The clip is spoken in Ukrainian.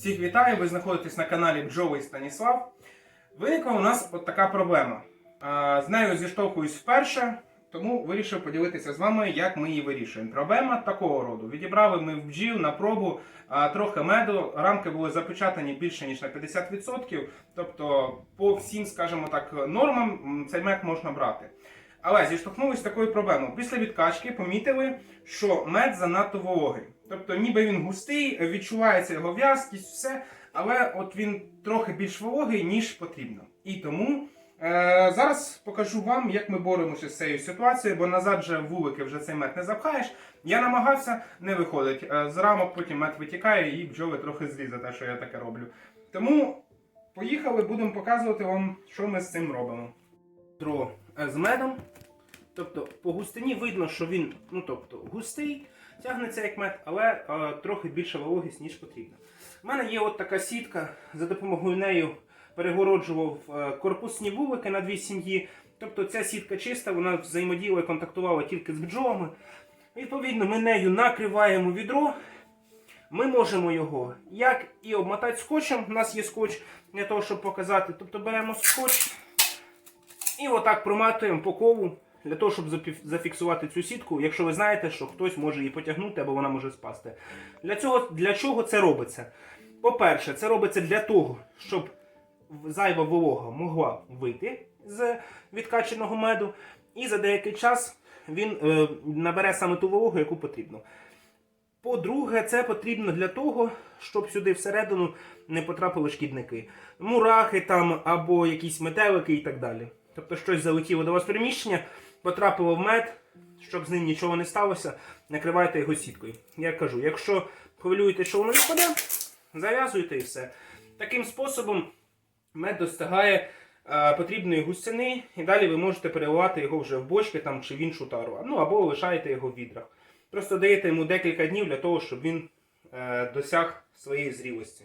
Всіх вітаю! Ви знаходитесь на каналі Бджоли Станіслав. Виникла у нас от така проблема. З нею зіштовхуюсь вперше, тому вирішив поділитися з вами, як ми її вирішуємо. Проблема такого роду. Відібрали ми в бджіл на пробу трохи меду. Рамки були запечатані більше ніж на 50%. Тобто, по всім, скажімо так, нормам цей мед можна брати. Але зіштовхнулися з такою проблемою. Після відкачки помітили, що мед занадто вологий. Тобто, ніби він густий, відчувається його в'язкість, все, але от він трохи більш вологий, ніж потрібно. І тому е, зараз покажу вам, як ми боремося з цією ситуацією, бо назад же вулики вже цей мед не запхаєш. Я намагався, не виходить. Е, З рамок потім мед витікає і бджоли трохи злі за те, що я таке роблю. Тому поїхали, будемо показувати вам, що ми з цим робимо. Дро з медом. Тобто по густині видно, що він ну, тобто, густий, тягнеться як мед, але е, трохи більша вологість, ніж потрібно. У мене є от така сітка, за допомогою нею перегороджував е, корпусні вулики на дві сім'ї. Тобто ця сітка чиста, вона взаємодіяла і контактувала тільки з бджолами. Відповідно, ми нею накриваємо відро. Ми можемо його як і обмотати скотчем. У нас є скотч для того, щоб показати. Тобто беремо скотч і отак проматуємо по кову для того, щоб зафіксувати цю сітку, якщо ви знаєте, що хтось може її потягнути або вона може спасти. Для, цього, для чого це робиться? По-перше, це робиться для того, щоб зайва волога могла вийти з відкаченого меду, і за деякий час він е, набере саме ту вологу, яку потрібно. По-друге, це потрібно для того, щоб сюди всередину не потрапили шкідники. Мурахи там або якісь метелики і так далі. Тобто щось залетіло до вас в приміщення, потрапило в мед, щоб з ним нічого не сталося, накривайте його сіткою. Я кажу, якщо хвилюєте, що воно відпаде, зав'язуйте і все. Таким способом мед достигає е, потрібної густини, і далі ви можете переливати його вже в бочки там, чи в іншу тару. Ну або лишаєте його в відрах. Просто даєте йому декілька днів для того, щоб він е, досяг своєї зрілості.